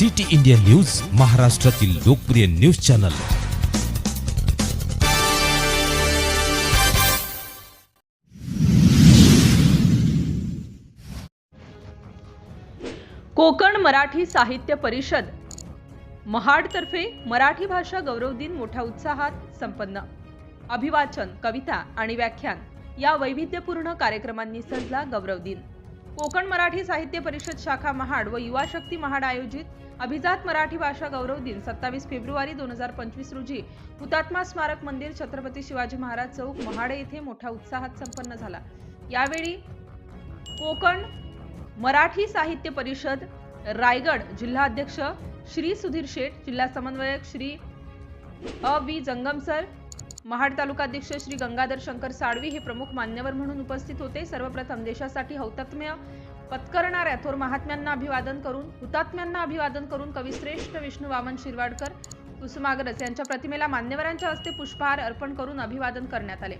City India news महाराष्ट्रातील लोकप्रिय news channel. Konkan Marathi साहित्य परिषद. महाडतर्फे मराठी भाषा गौरव दिन मोठ्या उत्साहात संपन्न. अभिवाचन कविता आणि व्याख्यान या वैविध्यपूर्ण कार्यक्रमांनी सजला गौरव दिन. कोकण मराठी साहित्य परिषद शाखा महाड व युवा शक्ती महाड आयोजित अभिजात मराठी भाषा गौरव दिन सत्तावीस फेब्रुवारी दोन हजार पंचवीस रोजी हुतात्मा स्मारक मंदिर छत्रपती शिवाजी महाराज चौक महाड येथे मोठ्या उत्साहात संपन्न झाला. यावेळी कोकण मराठी साहित्य परिषद रायगड जिल्हा अध्यक्ष श्री सुधीर शेठ जिल्हा समन्वयक श्री अ. बी जंगम सर महाड तालुकाध्यक्ष श्री गंगाधर शंकर साळवी हे प्रमुख मान्यवर म्हणून उपस्थित होते. सर्वप्रथम देशासाठी हौतात्म्य पत्करणाऱ्या थोर महात्म्यांना अभिवादन करून हुतात्म्यांना अभिवादन करून कविश्रेष्ठ विष्णू वामन शिरवाडकर कुसुमाग्रज यांच्या प्रतिमेला मान्यवरांच्या हस्ते पुष्पहार अर्पण करून अभिवादन करण्यात आले.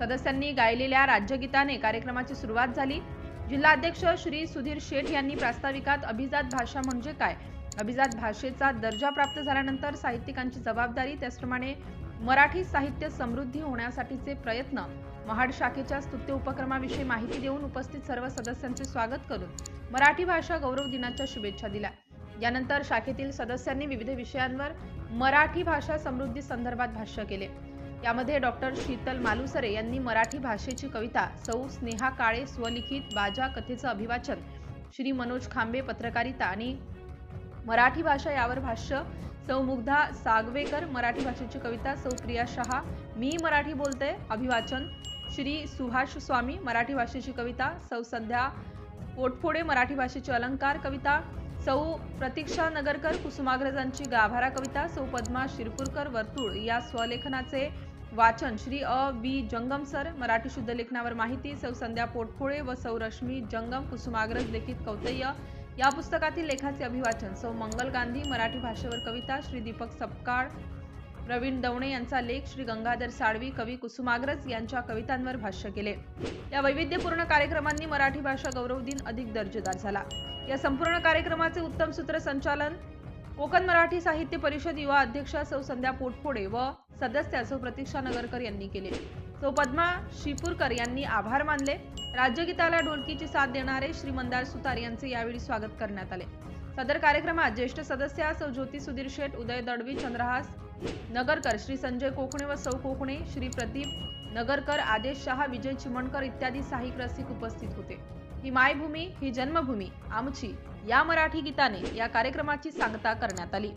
सदस्यांनी गायलेल्या राज्यगीताने कार्यक्रमाची सुरुवात झाली. जिल्हाध्यक्ष श्री सुधीर शेठ यांनी प्रास्ताविकात अभिजात भाषा म्हणजे काय? अभिजात भाषेचा दर्जा प्राप्त झाल्यानंतर साहित्यिकांची जबाबदारी त्याचप्रमाणे मराठी साहित्य समृद्धी होण्यासाठीचे प्रयत्न महाड शाखेच्या स्तुत्य उपक्रमाविषयी माहिती देऊन उपस्थित सर्व सदस्यांचे स्वागत करून मराठी भाषा गौरव दिनाच्या शुभेच्छा दिल्या. यानंतर शाखेतील सदस्यांनी विविध विषयांवर मराठी भाषा समृद्धी संदर्भात भाष्य केले. यामध्ये डॉक्टर शीतल मालुसरे यांनी मराठी भाषेची कविता सौ स्नेहा काळे स्वलिखित बाजा कथेचं अभिवाचन श्री मनोज खांबे पत्रकारिता आणि मराठी भाषा यावर भाष्य. सौ मुग्धा सागवेकर मराठी भाषेची कविता सौ प्रिया शहा. मी मराठी बोलते अभिवाचन. श्री सुभाष स्वामी मराठी भाषेची कविता. सौ संध्या पोटफोडे मराठी भाषेचे अलंकार कविता. सौ प्रतीक्षा नगरकर कुसुमाग्रजांची गाभारा कविता. सौ पद्मा शिरपूरकर वर्तुळ या स्वलेखनाचे वाचन. श्री अ बी जंगम सर मराठी शुद्ध लेखनावर माहिती. सौ संध्या पोटफोळे व सौ रश्मी जंगम कुसुमाग्रज लिखित कौतय्य. या पुस्तकातील लेखाचे अभिवाचन सौ मंगल गांधी मराठी भाषेवर कविता श्री दीपक सपकाळ प्रवीण दवणे यांचा लेख श्री गंगाधर साळवी कवी कुसुमाग्रज यांच्या कवितांवर भाष्य केले. या वैविध्यपूर्ण कार्यक्रमांनी मराठी भाषा गौरव दिन अधिक दर्जेदार झाला. या संपूर्ण कार्यक्रमाचे उत्तम सूत्रसंचालन कोकण मराठी साहित्य परिषद युवा अध्यक्षा सौ संध्या पोटफोडे व सदस्य सौ प्रतीक्षा नगरकर यांनी केले. सो पद्मा शिपूरकर यांनी आभार मानले. राज्यगीताला ढोलकीची साथ देणारे श्री मंदार सुतार यांचे यावेळी स्वागत करण्यात आले. सदर कार्यक्रमात ज्येष्ठ सदस्य सौ ज्योती सुधीर शेठ उदय दडवी चंद्रहास नगरकर श्री संजय कोकणे व सौ कोकणे श्री प्रदीप नगरकर आदेश शहा विजय चिमणकर इत्यादी साहिक रसिक उपस्थित होते. ही मायभूमी ही जन्मभूमी आमची या मराठी गीताने या कार्यक्रमाची सांगता करण्यात आली.